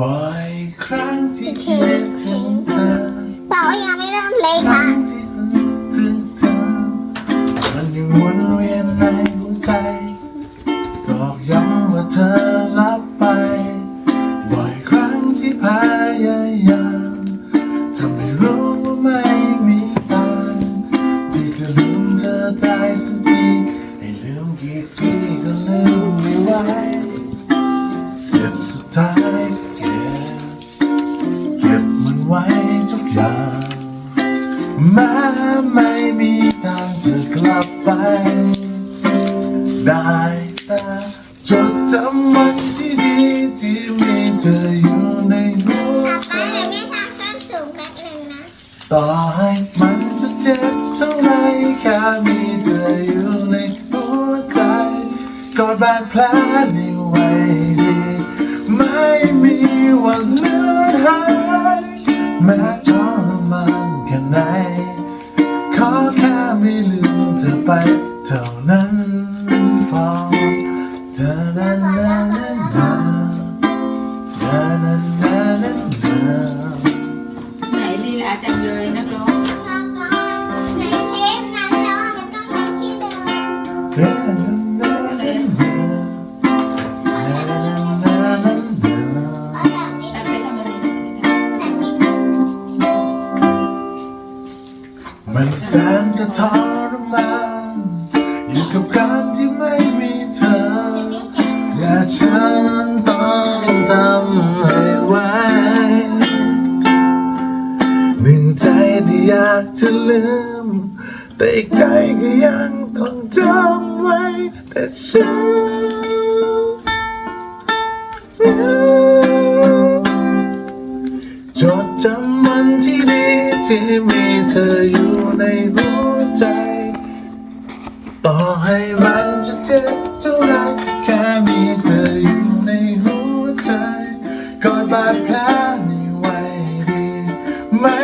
บ่อยครั้งที่คิดถึงเธอเปล่ายังไม่เริ่มเลยคค่ะรั้งที่นึกถึงเธอยังวนเวียนในหัวใจตอกย้ำว่าเธอลับไป บ่อยครั้งที่พยายามทำให้รู้ว่าไม่มีทางที่จะลืมเธอได้สักทีให้ลืมกี่ทีก็ลืมไม่ไหว แม้ไม่มีทางจะกลับไป ได้แต่จดจำวันที่ดีที่มีเธออยู่ในหัวต่อใจไปเดี๋ยวแม่ทำส้นสูงแป๊บหนึ่งนะ ต่อให้มันจะเจ็บเท่าไรแค่มีเธออยู่ในหัวใจกอดบาดแผลนี้ไว้ดี ไม่มีวันเลือนหายแม้ ไม่ลืมเธอไปเท่านั้นพอเธอนั้นนั้นนั้นนั้นนั้นนั้นนั้นไหนลีลาจังเลยนักร้องรอก่อนในเทปนั้นเนาะมันต้องไปที่เดิมเมันแสนจะทรมานอยู่กับการที่ไม่มีเธอ และฉันต้องทำให้ไหวหนึ่งใจที่อยากจะลืม แต่อีกใจก็ยังต้องจำไว้แต่ฉัน จำมันที่ดีที่มีเธออยู่ในหัวใจ ต่อให้มันจะเจ็บเท่าไรแค่มีเธออยู่ในหัวใจกอดบาดแผลนี้ไว้ดี ไม่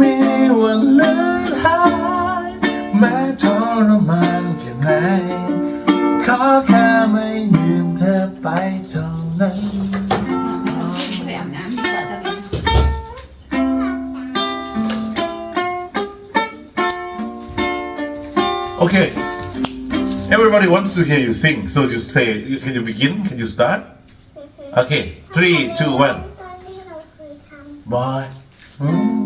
มีวันเลือนหายแม้ทรมานแค่ไหนขอแค่ไม่ Okay. Everybody wants to hear you sing, so you say, can you begin? Can you start? Okay. Three, two, one. ตอ